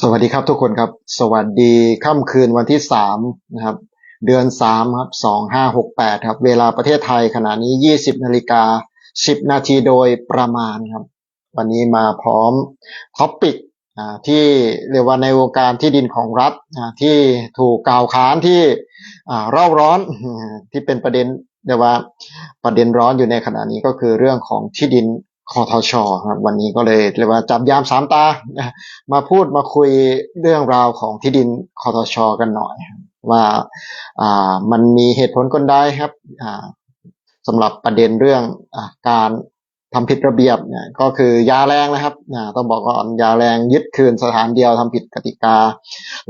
สวัสดีครับทุกคนครับ สวัสดีค่ำคืนวันที่สามนะครับ เดือนสามครับสองห้าหกแปดครับ เวลาประเทศไทยขณะนี้ยี่สิบนาฬิกาสิบนาทีโดยประมาณครับ วันนี้มาพร้อมท็อปปิกที่เรียกว่าในวงการที่ดินของรัฐที่ถูกกล่าวค้านที่เร่าร้อนที่เป็นประเด็นเรียกว่าประเด็นร้อนอยู่ในขณะนี้ก็คือเรื่องของที่ดิน คอทชครับวันนี้ก็เลยเรียกว่าจับยามสามตา มาพูดมาคุยเรื่องราวของที่ดินคอทชกันหน่อย ว่าอ่ามันมีเหตุผลคนใดครับอ่าสำหรับประเด็นเรื่องอาการทำผิดระเบียบเนี่ยก็คือยาแรงนะครับต้องบอกก่อนยาแรงยึดคืนสถานเดียวทำผิดกติกา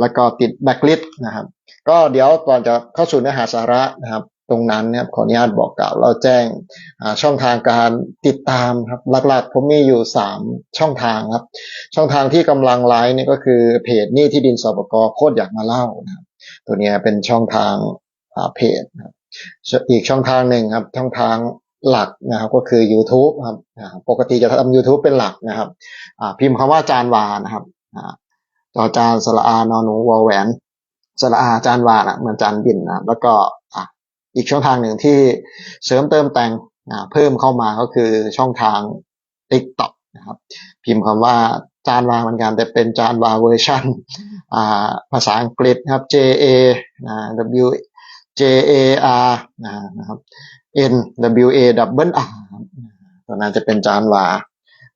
แล้วก็ติดแบ็กลิสต์นะครับ ก็เดี๋ยวก่อนจะเข้าสู่เนื้อหาสาระนะครับ ตรงนั้นเนี่ยขออนุญาตบอกกล่าวเราแจ้งช่องทางการติดตามครับหลักๆผมมีอยู่สามช่องทางครับ ช่องทางที่กำลังไลฟ์นี่ก็คือเพจนี่ที่ดินสปกโคตรอยากมาเล่านะครับตัวเนี้ยเป็นช่องทางาเพจนะครับอีกช่องทางหนึ่งครับ ช่องทางหลักนะครับก็คือ YouTube ครับปกติจะทำ YouTube เป็นหลักนะครับพิมพ์คำว่าจานวานะครับจอจานสระอานอนหนูวอแหวนสระอาจานวานะเหมือนจานบินนะแล้วก็ อะอีกช่องทางหนึ่งที่เสริมเติมแต่งอ่าเพิ่มเข้ามาก็คือช่องทาง TikTok นะครับพิมพ์คำว่าจานวางเหมือนกันแต่เป็นจานวาเวอร์ชันอ่าภาษาอังกฤษนะครับ J A อ่า W J A R นะนะครับ N W A double R ตัวนั้นจะเป็นจานวา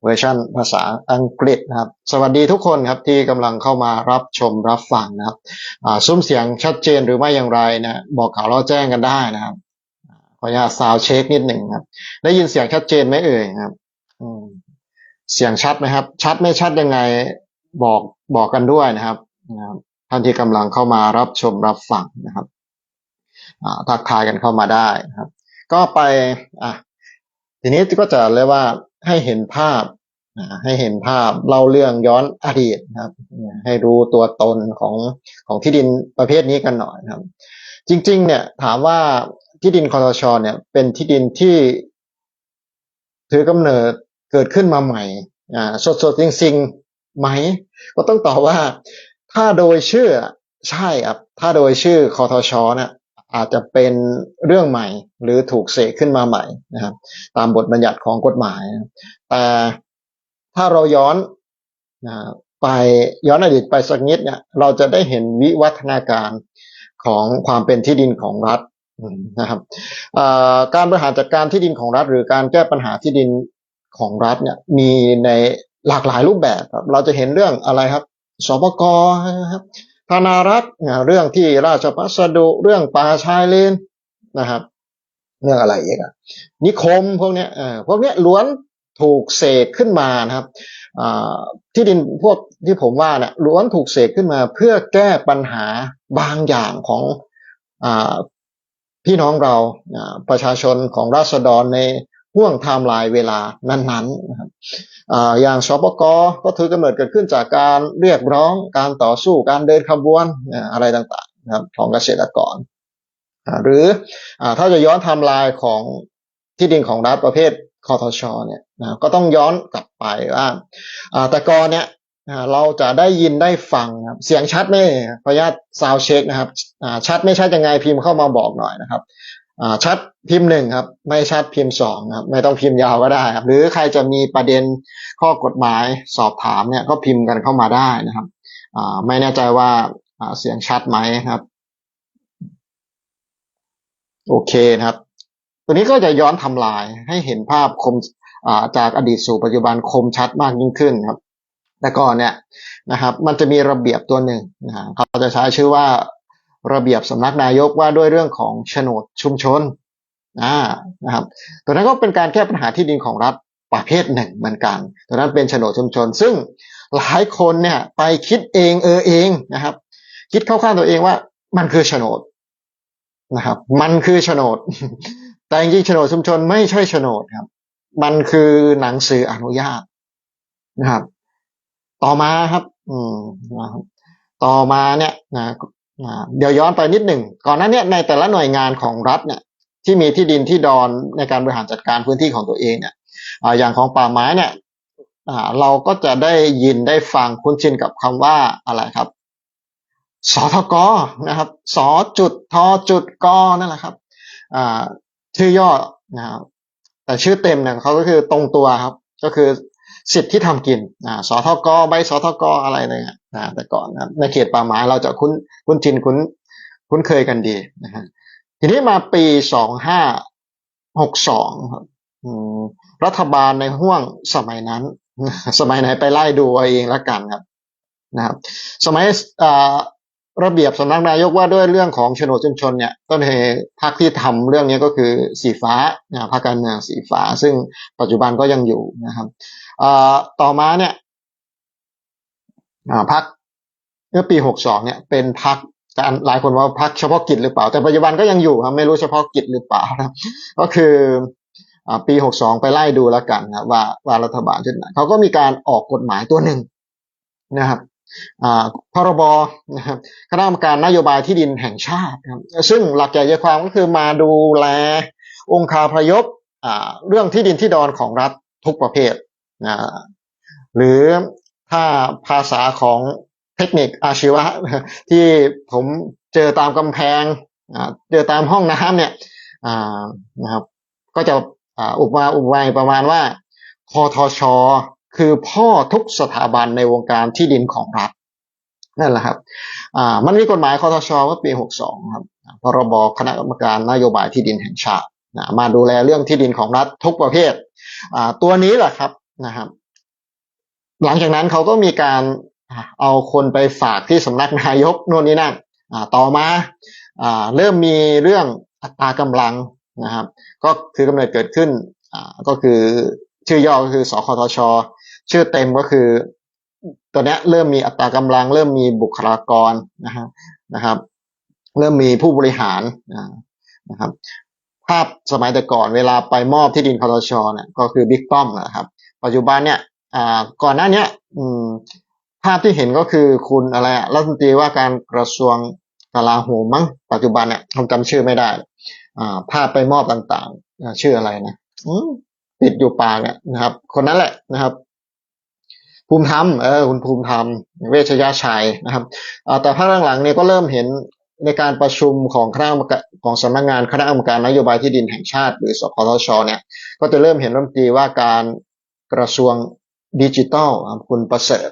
เวอร์ชันภาษาอังกฤษนะครับ สวัสดีทุกคนครับที่กำลังเข้ามารับชมรับฟังนะครับซุ้มเสียงชัดเจนหรือไม่อย่างไรนะบอกข่าวเราแจ้งกันได้นะครับขออนุญาตซาวเช็คนิดหนึ่งครับ ได้ยินเสียงชัดเจนไหมเอ่ยครับเสียงชัดไหมครับ ชัดไม่ชัดยังไงบอกบอกกันด้วยนะครับท่านที่กำลังเข้ามารับชมรับฟังนะครับทักทายกันเข้ามาได้นะครับ ก็ไปอะทีนี้ก็จะเรียกว่า ให้เห็นภาพให้เห็นภาพเล่าเรื่องย้อนอดีตนะครับ ให้รู้ตัวตนของของที่ดินประเภทนี้กันหน่อยนะครับ จริง ๆ เนี่ยถามว่าที่ดินคอทชเนี่ย เป็นที่ดินที่ถือกำเนิดเกิดขึ้นมาใหม่อ่าสดๆจริงๆไหม ก็ต้องตอบว่า ถ้าโดยชื่อใช่ครับถ้าโดยชื่อคอทชเนี่ย อาจจะเป็นเรื่องใหม่หรือถูกเสกขึ้นมาใหม่นะครับ ตามบทบัญญัติของกฎหมายนะแต่ถ้าเราย้อนนะไปย้อนอดีตไปสักนิดเนี่ยเราจะได้เห็นวิวัฒนาการของความเป็นที่ดินของรัฐนะครับการบริหารจัดการที่ดินของรัฐ หรือการแก้ปัญหาที่ดินของรัฐเนี่ยมีในหลากหลายรูปแบบครับเราจะเห็นเรื่องอะไรครับสปกครับ ธนารักษ์เรื่องที่ราชพัสดุเรื่องป่าชายเลนนะครับเรื่องอะไรอีกอะนิคมพวกเนี้ยพวกเนี้ยล้วนถูกเสกขึ้นมานะครับที่ดินพวกที่ผมว่าเนี่ยล้วนถูกเสกขึ้นมาเพื่อแก้ปัญหาบางอย่างของอพี่น้องเราอ่าประชาชนของราษฎรใน ห่วงไทม์ไลน์เวลานั้นๆนะครับอย่างสปกก็ถือกำเนิดเกิดขึ้นจากการเรียกร้องการต่อสู้การเดินขบวนอะไรต่างๆนะครับของเกษตรกร หรืออถ้าจะย้อนไทม์ไลน์ของที่ดินของรัฐประเภทคอทชเนี่ยนะก็ต้องย้อนกลับไปว่าแต่ก่อนเนี่ยเราจะได้ยินได้ฟังครับเสียงชัดไหมขออนุญาตซาวเช็คนะครับชัดไม่ชัดยังไงพิมพ์เข้ามาบอกหน่อยนะครับ ชัดพิมพ์หนึ่งครับ ไม่ชัดพิมพ์สองครับ ไม่ต้องพิมพ์ยาวก็ได้ครับ หรือใครจะมีประเด็นข้อกฎหมายสอบถามเนี่ยก็พิมพ์กันเข้ามาได้นะครับอ่าไม่แน่ใจว่าอ่าเสียงชัดไหมครับ โอเคนะครับ ตัวนี้ก็จะย้อนทำลายให้เห็นภาพคมอ่าจากอดีตสู่ปัจจุบันคมชัดมากยิ่งขึ้นครับ แต่ก่อนเนี่ยนะครับ มันจะมีระเบียบตัวหนึ่งนะฮะเขาจะใช้ชื่อว่า ระเบียบสำนักนายกว่าด้วยเรื่องของโฉนดชุมชนนะครับตัวนั้นก็เป็นการแก้ปัญหาที่ดินของรัฐประเภทหนึ่งเหมือนกัน ตัวนั้นเป็นโฉนดชุมชน ซึ่งหลายคนเนี่ยไปคิดเองเออเองนะครับ คิดเข้าข้างตัวเองว่ามันคือโฉนดนะครับ มันคือโฉนด แต่จริงๆโฉนดชุมชนไม่ใช่โฉนดครับ มันคือหนังสืออนุญาตนะครับ ต่อมาครับ อืมนะครับต่อมาเนี่ยนะ เดี๋ยวย้อนไปนิดหนึ่งก่อนหน้านี้ในแต่ละหน่วยงานของรัฐเนี่ยที่มีที่ดินที่ดอนในการบริหารจัดการพื้นที่ของตัวเองเนี่ยอย่างของป่าไม้เนี่ยเราก็จะได้ยินได้ฟังคุ้นชินกับคำว่าอะไรครับสทกนะครับสจุดทจุดกนั่นแหละครับชื่อย่อนะครับแต่ชื่อเต็มเนี่ยเขาก็คือตรงตัวครับ ก็คือสิทธิ์ที่ทำกินสทกใบสทกอะไรเลย นะแต่ก่อนนะในเขตป่าไม้เราจะคุ้นคุ้นชินคุ้นคุ้นเคยกันดีนะฮะทีนี้มาปีสองห้าหกสองครับรัฐบาลในห่วงสมัยนั้น สมัยไหนไปไล่ดูเอาเองละกันครับนะครับ สมัยระเบียบสำนักนายกว่าด้วยเรื่องของโฉนดชุมชนเนี่ยก็ในพรรคที่ทำเรื่องนี้ก็คือสีฟ้านะพรรคการเมืองสีฟ้า ซึ่งปัจจุบันก็ยังอยู่นะครับต่อมาเนี่ย พรรคเมื่อปีหกสองเนี่ยเป็นพรรคการหลายคนว่าพรรคเฉพาะกิจหรือเปล่า แต่ปัจจุบันก็ยังอยู่ครับไม่รู้เฉพาะกิจหรือเปล่านะก็คืออ่าปีหกสองไปไล่ดูแล้วกันนะว่าว่ารัฐบาลชุดไหนเขาก็มีการออกกฎหมายตัวหนึ่งนะครับอ่าพรบนะครับคณะกรรมการนโยบายที่ดินแห่งชาติครับซึ่งหลักใหญ่ใจความก็คือมาดูแลองค์คาพยพอ่าเรื่องที่ดินที่ดอนของรัฐทุกประเภทนะหรือ ถ้าภาษาของเทคนิคอาชีวะที่ผมเจอตามกำแพงเจอตามห้องน้ำเนี่ยนะครับ ก็จะอุปมาอุปไมยประมาณว่าคอทช คือพ่อทุกสถาบันในวงการที่ดินของรัฐนั่นแหละครับมันมีกฎหมายคอทชเมื่อปี 62 ครับพรบคณะกรรมการนโยบายที่ดินแห่งชาติมาดูแลเรื่องที่ดินของรัฐทุกประเภทตัวนี้แหละครับนะครับ หลังจากนั้นเขาก็มีการเอาคนไปฝากที่สำนักนายกโน่นนี่นั่นต่อมาอเริ่มมีเรื่องอัตรากำลังนะครับ ก็คือกำเนิดเกิดขึ้นก็คือชื่อย่อก็คือสคทช ชื่อเต็มก็คือตัวเนี้เริ่มมีอัตรากำลัง เริ่มมีบุคลากรนะครับนะครับ เริ่มมีผู้บริหารนะครับ ภาพสมัยแต่ก่อนเวลาไปมอบที่ดินคอทชเนี่ยก็คือบิ๊กป้อมนะครับ ปัจจุบันเนี่ย อ่าก่อนหน้านี้ภาพที่เห็นก็คือคุณอะไรรัฐมนตรีว่าการกระทรวงกลาโหมมั้งปัจจุบันเนี่ยผมจำชื่อไม่ได้ อ่าภาพไปมอบต่างๆ ชื่ออะไรนะอืมติดอยู่ปากเนี่ยนะครับ คนนั้นแหละนะครับ ภูมิธรรมเออคุณภูมิธรรมเวชยาชัยนะครับแต่ภาคหลังๆเนี่ยก็เริ่มเห็นในการประชุมของคณะของสำนักงานคณะกรรมการนโยบายที่ดินแห่งชาติ หรือสพทชเนี่ย ก็จะเริ่มเห็นรัฐมนตรีว่าการกระทรวง ดิจิทัลคุณประเสริฐ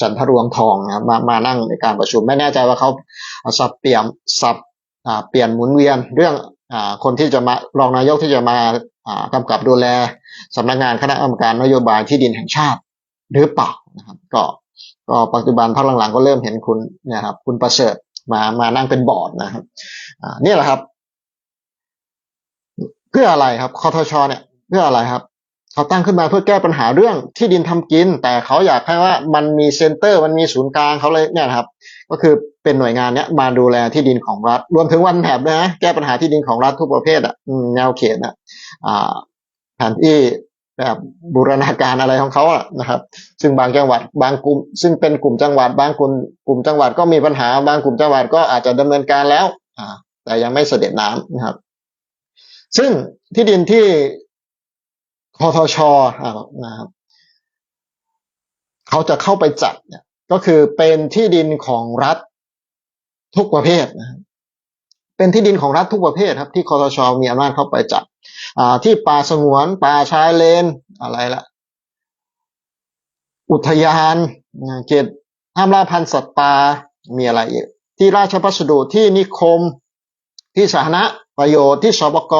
จันทรวงทองนะมามานั่งในการประชุม ไม่แน่ใจว่าเขาสับเปลี่ยนสับเปลี่ยนหมุนเวียนเรื่องคนที่จะมารองนายกที่จะมากำกับดูแลสำนักงานคณะกรรมการนโยบายที่ดินแห่งชาติหรือเปล่านะครับก็ก็ปัจจุบันพักหลังๆก็เริ่มเห็นคุณนี่ยครับคุณประเสริฐมามานั่งเป็นบอร์ดนะครับนี่แหละครับ เพื่ออะไรครับคอทชเนี่ยเพื่ออะไรครับ เขาตั้งขึ้นมาเพื่อแก้ปัญหาเรื่องที่ดินทำกิน แต่เขาอยากให้ว่ามันมีเซ็นเตอร์ มันมีศูนย์กลางเขาเลยเนี่ยครับ ก็คือเป็นหน่วยงานเนี้ยมาดูแลที่ดินของรัฐ รวมถึงวันแถบนะแก้ปัญหาที่ดินของรัฐทุกประเภทอะแนวเขตอะอ่าแผนที่แบบบูรณาการอะไรของเขาอะนะครับ ซึ่งบางจังหวัดบางกลุ่ม ซึ่งเป็นกลุ่มจังหวัด บางกลุ่มกลุ่มจังหวัดก็มีปัญหาบางกลุ่มจังหวัดก็อาจจะดำเนินการแล้วอ่าแต่ยังไม่เสด็จน้ำนะครับ ซึ่งที่ดินที่ คอทชนะครับเขาจะเข้าไปจัดเนี่ย ก็คือเป็นที่ดินของรัฐทุกประเภทนะครับเป็นที่ดินของรัฐทุกประเภทครับ ที่คอทชมีอำนาจเข้าไปจัดอ่าที่ป่าสงวนป่าชายเลนอะไรละอุทยานเขตห้ามล่าพันธุ์สัตว์ป่ามีอะไรอีกที่ราชพัสดุที่นิคม ที่สาธารณประโยชน์ที่สบก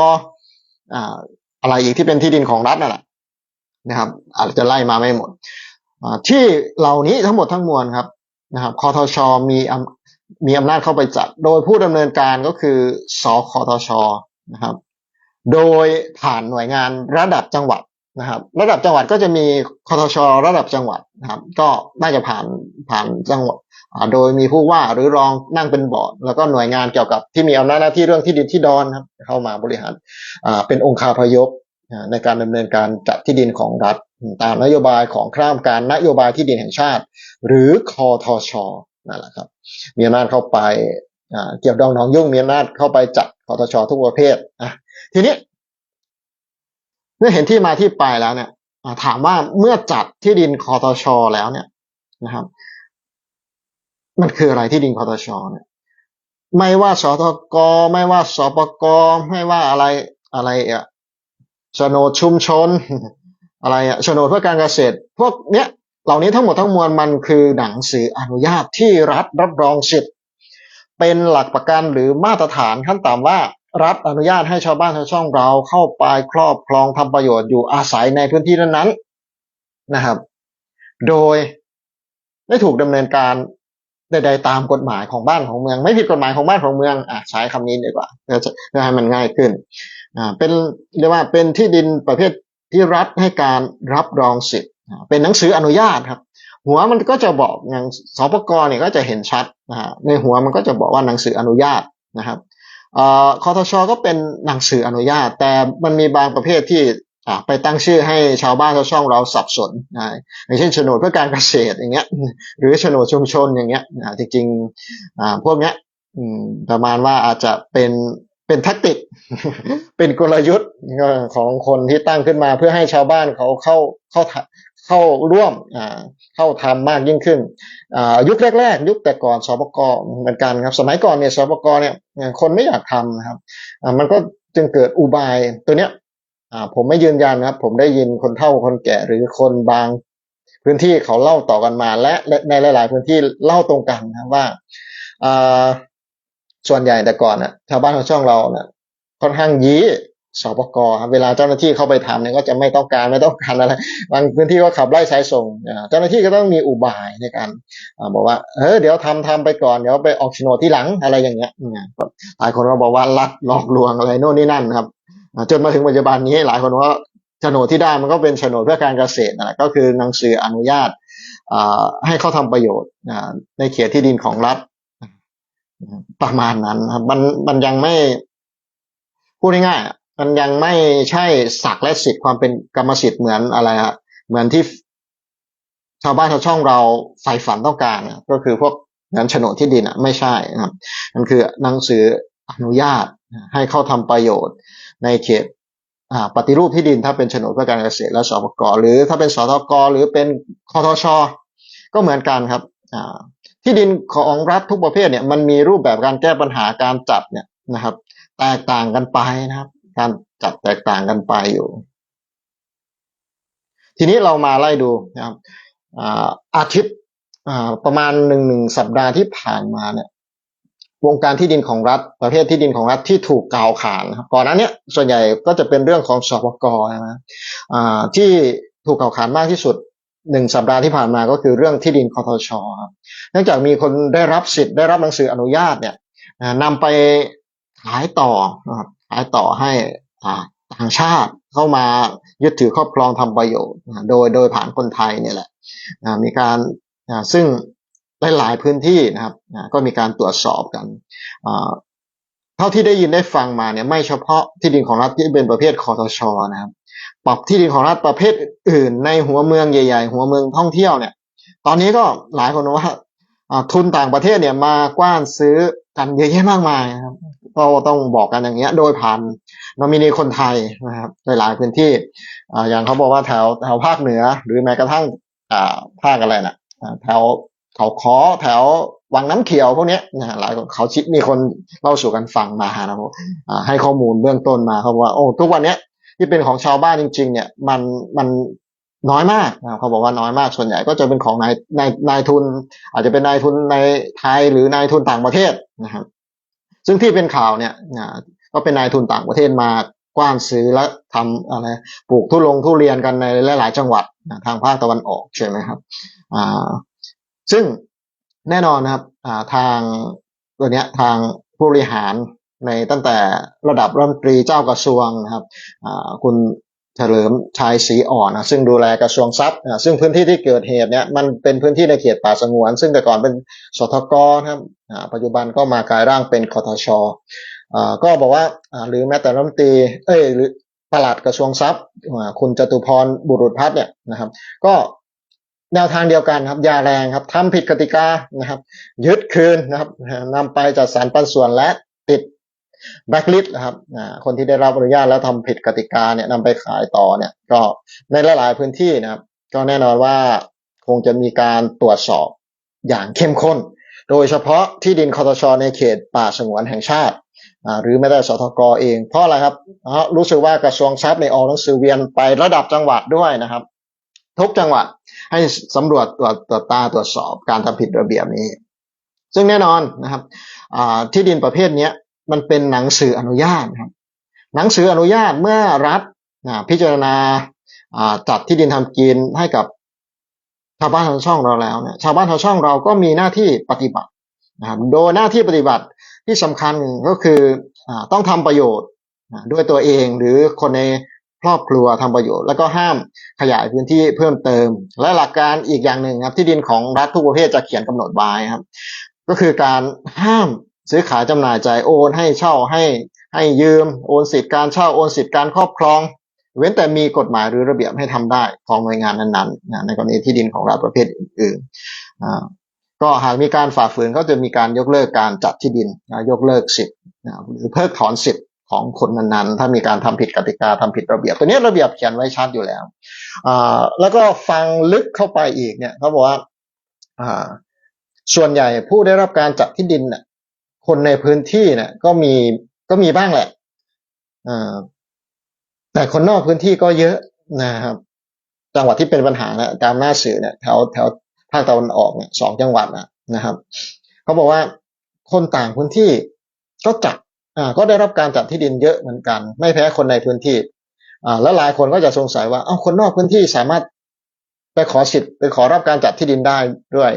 อะไรอีกที่เป็นที่ดินของรัฐนั่นแหละนะครับ อาจจะไล่มาไม่หมดที่เหล่านี้ทั้งหมดทั้งมวลครับนะครับคอทชมีมีอำนาจเข้าไปจัด โดยผู้ดำเนินการก็คือสคอทชนะครับ โดยผ่านหน่วยงานระดับจังหวัดนะครับ ระดับจังหวัดก็จะมีคอทช ระดับจังหวัดนะครับ ก็น่าจะผ่านผ่านจังหวัด โดยมีผู้ว่าหรือรองนั่งเป็นบอร์ดแล้วก็หน่วยงานเกี่ยวกับที่มีอำนาจหน้าที่เรื่องที่ดินที่ดอนครับเข้ามาบริหารเป็นองค์คาพยพในการดำเนินการจัดที่ดินของรัฐ ตามนโยบายของคณะกรรมการนโยบายที่ดินแห่งชาติ หรือคอทชนั่นแหละครับมีอำนาจเข้าไปเกี่ยวดองน้องยุ่งมีอำนาจเข้าไปจัดคอทชทุกประเภทอะทีนี้เมื่อเห็นที่มาที่ไปแล้วเนี่ยถามว่าเมื่อจัดที่ดินคอตชแล้วเนี่ยนะครับ มันคืออะไรที่ดินคอตชเนี่ยไม่ว่าสทกไม่ว่าสปกไม่ว่าอะไรอะไรอะโฉนดชุมชน อะไรอะโฉนดเพื่อการเกษตร พวกเนี้ยเหล่านี้ทั้งหมดทั้งมวลมันคือหนังสืออนุญาตที่รัฐรับรองสิทธิ์เป็นหลักประกันหรือมาตรฐานขั้นต่ำว่ารัฐอนุญาตให้ชาวบ้านชาวช่องเราเข้าไปครอบครองทำประโยชน์อยู่อาศัยในพื้นที่นั้นๆนะครับ โดยได้ถูกดำเนินการ ใดๆตามกฎหมายของบ้านของเมือง ไม่ผิดกฎหมายของบ้านของเมืองอะใช้คำนี้ดีกว่าเพื่อจะให้มันง่ายขึ้นอ่าเป็นเรียกว่าเป็นที่ดินประเภทที่รัฐให้การรับรองสิทธิ์เป็นหนังสืออนุญาตครับ หัวมันก็จะบอกอย่างสปกเนี่ยก็จะเห็นชัดนะฮะในหัวมันก็จะบอกว่าหนังสืออนุญาตนะครับคอทชก็เป็นหนังสืออนุญาต แต่มันมีบางประเภทที่ ไปตั้งชื่อให้ชาวบ้านชาวช่องเราสับสนนะอย่างเช่นโฉนดเพื่อการเกษตรอย่างเงี้ย หรือโฉนดชุมชนอย่างเงี้ยอ่าจริงๆอ่าพวกเนี้ยอืมประมาณว่าอาจจะเป็นเป็นแท็กติก เป็นกลยุทธ์ของคนที่ตั้งขึ้นมาเพื่อให้ชาวบ้านเขาเข้าเข้าเข้าร่วมอ่าเข้าทำมากยิ่งขึ้นอ่ายุคแรก ๆ ยุคแต่ก่อนสปกเหมือนกันครับ สมัยก่อนเนี่ยสปกเนี่ยคนไม่อยากทำนะครับอ่ามันก็จึงเกิดอุบายตัวเนี้ย ผมไม่ยืนยันนะครับ ผมได้ยินคนเฒ่าคนแก่หรือคนบาง พื้นที่เขาเล่าต่อกันมา และในหลาย ๆ พื้นที่เล่าตรงกันนะว่าอ่าส่วนใหญ่แต่ก่อนน่ะชาวบ้านชาวช่องเราน่ะค่อนข้างยี้สปกครับเวลาเจ้าหน้าที่เข้าไปทำเนี่ยก็จะไม่ต้องการไม่ต้องการอะไรบางพื้นที่ก็ขับไล่สายส่งเจ้าหน้าที่ก็ต้องมีอุบายในการอ่าบอกว่าเออเดี๋ยวทำทำไปก่อนเดี๋ยวไปออกโฉนดที่หลังอะไรอย่างเงี้ยอืมหลายคนก็บอกว่าลัดหลอกลวงอะไรโน่นนี่นั่นครับ จนมาถึงปัจจุบันนี้หลายคนว่าโฉนดที่ได้มันก็เป็นโฉนดเพื่อการเกษตรนั่นแหละก็คือหนังสืออนุญาตให้เขาทำประโยชน์ในเขตที่ดินของรัฐประมาณนั้นครับมันมันยังไม่พูดง่ายๆมันยังไม่ใช่ศักและสิทธิ์ความเป็นกรรมสิทธิ์เหมือนอะไรฮะเหมือนที่ชาวบ้านชาวช่องเราใฝ่ฝันต้องการก็คือพวกนั้นโฉนดที่ดินอะไม่ใช่นะครับมันคือหนังสืออนุญาตให้เข้าทำประโยชน์ ในเขตปฏิรูปที่ดินถ้าเป็นโฉนดเพื่อการเกษตรและสปกหรือถ้าเป็นสทกหรือเป็นคอทช ก็เหมือนกันครับที่ดินของรัฐทุกประเภทเนี่ยมันมีรูปแบบการแก้ปัญหาการจัดเนี่ยนะครับ แตกต่างกันไปนะครับ การจัดแตกต่างกันไปอยู่ ทีนี้เรามาไล่ดูนะครับอาทิตย์ประมาณหนึ่งหนึ่งสัปดาห์ที่ผ่านมาเนี่ย วงการที่ดินของรัฐ ประเภทที่ดินของรัฐที่ถูกกล่าวขานก่อนหน้านี้ส่วนใหญ่ก็จะเป็นเรื่องของสปกนะที่ถูกกล่าวขานมากที่สุดหนึ่งสัปดาห์ที่ผ่านมาก็คือเรื่องที่ดินคอทชครับเนื่องจากมีคนได้รับสิทธิ์ได้รับหนังสืออนุญาตเนี่ยนำไปขายต่อครับขายต่อให้ต่างชาติเข้ามายึดถือครอบครองทำประโยชน์โดยโดยผ่านคนไทยเนี่ยแหละมีการซึ่ง หลายๆพื้นที่นะครับก็มีการตรวจสอบกันเท่าที่ได้ยินได้ฟังมาเนี่ยไม่เฉพาะที่ดินของรัฐที่เป็นประเภทคอทชนะครับปรับที่ดินของรัฐประเภทอื่น ในหัวเมืองใหญ่ ๆ หัวเมืองท่องเที่ยวเนี่ย ตอนนี้ก็หลายคนว่าทุนต่างประเทศเนี่ยมากว้านซื้อกันเยอะแยะมากมายครับก็ต้องบอกกันอย่างเงี้ย โดยผ่านนอมินีคนไทยนะครับในหลายพื้นที่อย่างเขาบอกว่าแถวแถวภาคเหนือ หรือแม้กระทั่งภาคอะไรนะแถว เขาคอแถววังน้ำเขียวพวกนี้นะหลายคนเขาชิดมีคนเล่าสู่กันฟังมานะครับให้ข้อมูลเบื้องต้นมาเขาบอกว่าโอ้ทุกวันเนี้ยที่เป็นของชาวบ้านจริง ๆ เนี่ยมันมันน้อยมากนะเขาบอกว่าน้อยมากส่วนใหญ่ก็จะเป็นของนายนายนายทุน อาจจะเป็นนายทุนในไทยหรือนายทุนต่างประเทศนะครับ ซึ่งที่เป็นข่าวเนี่ยก็เป็นนายทุนต่างประเทศมากว้านซื้อและทำอะไรปลูกทุลงทุเรียนกันในหลาย ๆ จังหวัดทางภาคตะวันออกใช่ไหมครับอ่า ซึ่งแน่นอนนะครับทางตัวเนี้ยทางผู้บริหารในตั้งแต่ระดับรัฐมนตรีเจ้ากระทรวงนะครับคุณเฉลิมชายศรีอ่อนนะซึ่งดูแลกระทรวงทรัพย์ซึ่งพื้นที่ที่เกิดเหตุเนี่ยมันเป็นพื้นที่ในเขตป่าสงวน ซึ่งแต่ก่อนเป็นสทกนะครับปัจจุบันก็มากลายร่างเป็นคอทชก็บอกว่าหรือแม้แต่รัฐมนตรีเอ้ยหรือปลัดกระทรวงทรัพย์คุณจตุพรบุรุษพัฒน์เนี่ยนะครับ ก็ แนวทางเดียวกันครับยาแรงครับทำผิดกติกานะครับ ยึดคืนนะครับนำไปจัดสรรปันส่วนและติดแบล็คลิสต์นะครับคนที่ได้รับอนุญาตแล้วทำผิดกติกาเนี่ยนำไปขายต่อเนี่ย ก็ในหลายๆพื้นที่นะครับ ก็แน่นอนว่าคงจะมีการตรวจสอบอย่างเข้มข้น โดยเฉพาะที่ดินคอตชในเขตป่าสงวนแห่งชาติหรือแม้แต่สทกเอง เพราะอะไรครับเพราะรู้สึกว่ากระทรวงทรัพย์ในออกหนังสือเวียนไประดับจังหวัดด้วยนะครับ ทุกจังหวัด ให้สำรวจตรวจตรวจตาตรวจสอบการทำผิดระเบียบนี้ ซึ่งแน่นอนนะครับที่ดินประเภทนี้มันเป็นหนังสืออนุญาตครับหนังสืออนุญาตเมื่อรัฐพิจารณาจัดที่ดินทำกินให้กับชาวบ้านชาวช่องเราแล้วเนี่ยชาวบ้านชาวช่องเราก็มีหน้าที่ปฏิบัตินะครับโดยหน้าที่ปฏิบัติที่สำคัญก็คืออต้องทำประโยชน์ด้วยตัวเองหรือคนใน ครอบครัวทำประโยชน์ แล้วก็ห้ามขยายพื้นที่เพิ่มเติม และหลักการอีกอย่างหนึ่งครับ ที่ดินของรัฐทุกประเภทจะเขียนกำหนดไว้ครับ ก็คือการห้ามซื้อขายจำหน่ายจ่ายโอนให้เช่าให้ให้ยืมโอนสิทธิ์การเช่าโอนสิทธิ์การครอบครอง เว้นแต่มีกฎหมายหรือระเบียบให้ทำได้ของหน่วยงานนั้นๆในกรณีที่ดินของรัฐประเภทอื่นๆก็หากมีการฝ่าฝืนก็จะมีการยกเลิกการจัดที่ดินยกเลิกสิทธิ์หรือเพิกถอนสิทธิ์ ของคนนั้นๆ ถ้ามีการทำผิดกติกาทำผิดระเบียบ ตัวนี้ระเบียบเขียนไว้ชัดอยู่แล้วแล้วก็ฟังลึกเข้าไปอีกเนี่ยเขาบอกว่าส่วนใหญ่ผู้ได้รับการจัดที่ดินเนี่ยคนในพื้นที่เนี่ยก็มีก็มีบ้างแหละแต่คนนอกพื้นที่ก็เยอะนะครับ จังหวัดที่เป็นปัญหานะตามหน้าสื่อเนี่ยแถวแถวภาคตะวันออกเนี่ยสองจังหวัดนะนะครับเขาบอกว่าคนต่างพื้นที่ก็จัด ก็ได้รับการจัดที่ดินเยอะเหมือนกัน ไม่แพ้คนในพื้นที่อ่าแล้วหลายคนก็จะสงสัยว่าเอ้าคนนอกพื้นที่สามารถไปขอสิทธิ์ไปขอรับการจัดที่ดินได้ด้วย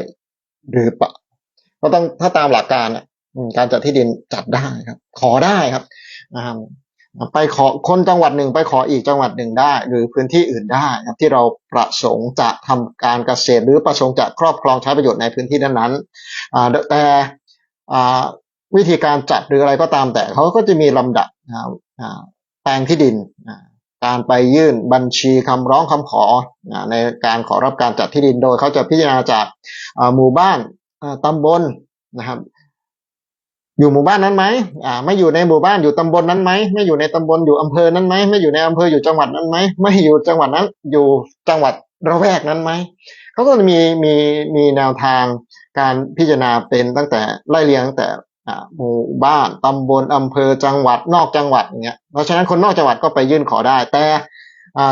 หรือเปล่าก็ต้องถ้าตามหลักการการจัดที่ดินจัดได้ครับ ขอได้ครับไปขอคนจังหวัดหนึ่งไปขออีกจังหวัดหนึ่งได้ หรือพื้นที่อื่นได้ครับที่เราประสงค์จะทำการเกษตร หรือประสงค์จะครอบครองใช้ประโยชน์ในพื้นที่นั้นๆแต่ วิธีการจัดหรืออะไรก็ตามแต่เขาก็จะมีลำดับแปลงที่ดิน การไปยื่นบัญชีคำร้องคำขออในการขอรับการจัดที่ดินโดยเขาจะพิจารณาจากหมู่บ้านตำบลนะครับ อยู่หมู่บ้านนั้นไหมไม่อยู่ในหมู่บ้านอยู่ตำบลนั้นไหมไม่อยู่ในตำบลอยู่อำเภอนั้นไหมไม่อยู่ในอำเภออยู่จังหวัดนั้นไหมไม่อยู่จังหวัดนั้นอยู่จังหวัดระแวกนั้นไหมเขาก็จะมีมีมีแนวทางการพิจารณาเป็นตั้งแต่ไล่เรียงตั้งแต่ หมู่บ้านตำบลอำเภอจังหวัดนอกจังหวัดอย่างเงี้ยเพราะฉะนั้นคนนอกจังหวัดก็ไปยื่นขอได้ แต่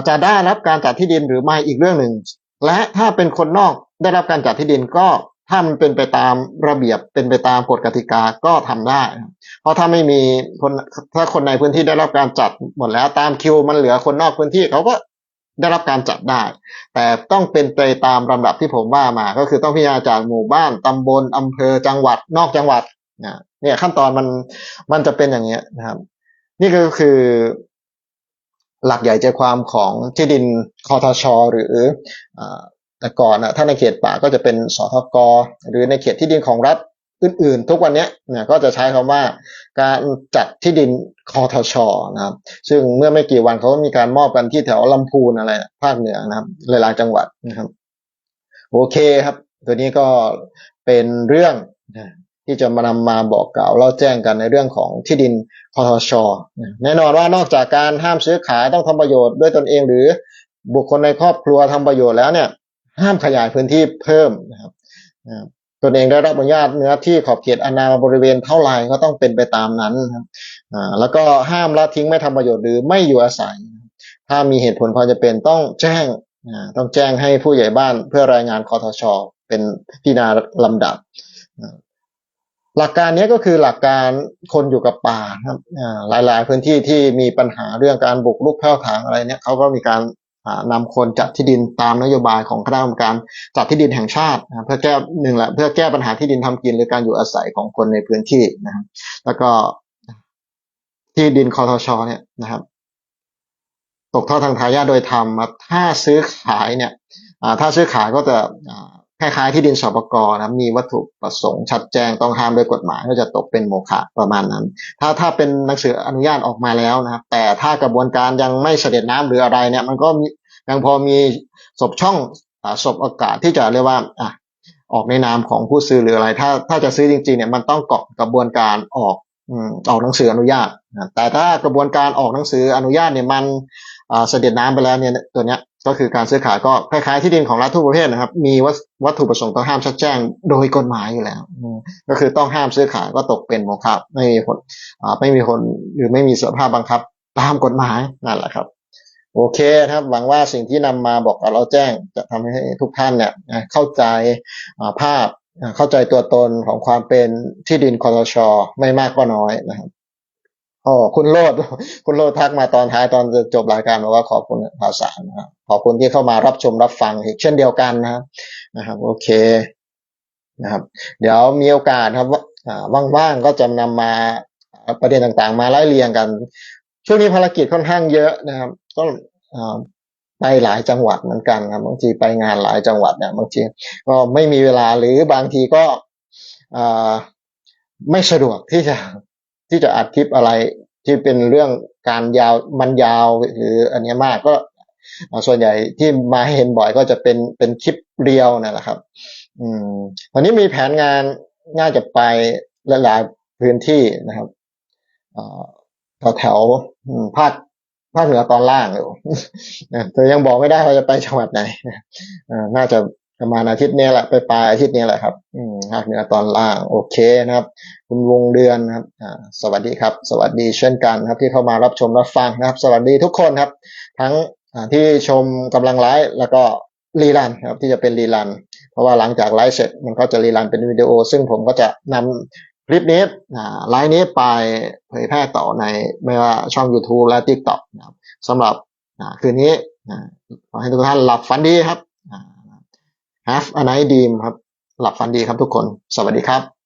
จะได้รับการจัดที่ดินหรือไม่อีกเรื่องหนึ่ง และถ้าเป็นคนนอกได้รับการจัดที่ดินก็ถ้ามันเป็นไปตามระเบียบเป็นไปตามกฎกติกาก็ทำได้ เพราะถ้าไม่มีคนถ้าคนในพื้นที่ได้รับการจัดหมดแล้วตามคิวมันเหลือคนนอกพื้นที่เขาก็ได้รับการจัดได้ แต่ต้องเป็นไปตามลำดับที่ผมว่ามา ก็คือต้องพิจารณาจากหมู่บ้านตำบลอำเภอจังหวัดนอกจังหวัด นะเนี่ยขั้นตอนมันมันจะเป็นอย่างเงี้ยนะครับ นี่ก็คือ หลักใหญ่ใจความของที่ดินคอทชอหรืออแต่ก่อนนะถ้าในเขตป่าก็จะเป็นสทกหรือในเขตที่ดินของรัฐอื่นๆ ทุกวันนี้เนี่ยก็จะใช้คำว่าการจัดที่ดินคอทชนะครับ ซึ่งเมื่อไม่กี่วันเขาก็มีการมอบกันที่แถวลำพูนอะไรภาคเหนือนะครับหลายๆจังหวัดนะครับ โอเคครับ ตัวนี้ก็เป็นเรื่อง ที่จะมานำมาบอกกล่าวเล่าแจ้งกันในเรื่องของที่ดินคอทชแน่นอนว่านอกจากการห้ามซื้อขายต้องทำประโยชน์ด้วยตนเองหรือบุคคลในครอบครัวทำประโยชน์แล้วเนี่ยห้ามขยายพื้นที่เพิ่มนะครับตนเองได้รับอนุญาตเนื้อที่ขอบเขตอนาบริเวณเท่าไหร่ก็ต้องเป็นไปตามนั้นครับอ่าแล้วก็ห้ามละทิ้งไม่ทำประโยชน์หรือไม่อยู่อาศัย ถ้ามีเหตุผลพอจะเป็นต้องแจ้งต้องแจ้งให้ผู้ใหญ่บ้านเพื่อรายงานคอทช เป็นพิจารณาลำดับ หลักการนี้ก็คือหลักการคนอยู่กับป่าครับอ่าหลายๆพื้นที่ที่มีปัญหาเรื่องการบุกรุกแพ่วถางอะไรเนี่ยเขาก็มีการอ่านำคนจัดที่ดินตามนโยบายของคณะกรรมการจัดที่ดินแห่งชาติเพื่อแก้หนึ่งแหละเพื่อแก้ปัญหาที่ดินทำกินหรือการอยู่อาศัยของคนในพื้นที่นะครับแล้วก็ที่ดินคอทชเนี่ยนะครับ ตกทอดทางทายาทโดยธรรมถ้าซื้อขายเนี่ยถ้าซื้อขายก็จะ คล้ายๆที่ดินสปกนะมีวัตถุประสงค์ชัดแจ้งต้องห้ามโดยกฎหมายก็จะตกเป็นโมฆะประมาณนั้น ถ้าถ้าเป็นหนังสืออนุญาตออกมาแล้วนะครับ แต่ถ้ากระบวนการยังไม่เสด็จน้ำหรืออะไรเนี่ยมันก็มียังพอมีศพช่องศพโอกาสที่จะเรียกว่าอะออกในนามของผู้ซื้อหรืออะไร ถ้าถ้าจะซื้อจริงๆเนี่ยมันต้องเกาะกระบวนการออกออกหนังสืออนุญาตนะแต่ถ้ากระบวนการออกหนังสืออนุญาตเนี่ยมันเสด็จน้ำไปแล้วเนี่ยตัวเนี้ย ก็คือการซื้อขายก็คล้ายๆที่ดินของรัฐทุกประเภทนะครับ มีวัตถุประสงค์ต้องห้ามชัดแจ้งโดยกฎหมายอยู่แล้ว ก็คือต้องห้ามซื้อขายก็ตกเป็นโมฆะไม่มีผลไม่มีผลหรือไม่มีสภาพบังคับตามกฎหมายนั่นแหละครับ โอเคครับหวังว่าสิ่งที่นำมาบอกเราแจ้งจะทำให้ทุกท่านเนี่ยเข้าใจภาพเข้าใจตัวตนของความเป็นที่ดินคอรชไม่มากก็น้อยนะครับ อ๋อคุณโลดคุณโลดทักมาตอนท้ายตอนจะจบรายการบอกว่าขอบคุณภาษานะครับขอบคุณที่เข้ามารับชมรับฟังอีกเช่นเดียวกันนะครับนะครับ โอเคนะครับ เดี๋ยวมีโอกาสครับว่าว่างๆก็จะนำมาประเด็นต่างๆ มาไล่เรียงกัน ช่วงนี้ภารกิจค่อนข้างเยอะนะครับ ก็ไปหลายจังหวัดเหมือนกันครับบางทีไปงานหลายจังหวัดเนี่ยบางทีก็ไม่มีเวลาหรือบางทีก็ไม่สะดวกที่จะ ที่จะอัดคลิปอะไรที่เป็นเรื่องการยาวมันยาวหรืออันนี้มากก็ส่วนใหญ่ที่มาเห็นบ่อยก็จะเป็นเป็นคลิปเรียวนั่นแหละครับ อืมวันนี้มีแผนงานน่าจะไปหลายๆพื้นที่นะครับแถวแถวภาคภาคเหนือตอนล่างอยู่นะแต่ยังบอกไม่ได้ว่าจะไปจังหวัดไหนน่าจะ ประมาณอาทิตย์นี้แหละไปปลายอาทิตย์นี้แหละครับ อืมภาคเหนือตอนล่างโอเคนะครับ คุณวงเดือนครับอ่าสวัสดีครับ สวัสดีเช่นกันครับ ที่เข้ามารับชมรับฟังนะครับ สวัสดีทุกคนครับ ทั้งอ่าที่ชมกำลังไลฟ์แล้วก็รีรันครับที่จะเป็นรีรัน เพราะว่าหลังจากไลฟ์เสร็จมันก็จะรีรันเป็นวิดีโอ ซึ่งผมก็จะนำคลิปนี้อ่าไลฟ์นี้ไปเผยแพร่ต่อในไม่ว่าช่อง YouTube และ TikTok นะครับสำหรับอ่าคืนนี้อ่าขอให้ทุกท่านหลับฝันดีครับ Have a nice dream ครับ หลับฝันดีครับทุกคน สวัสดีครับ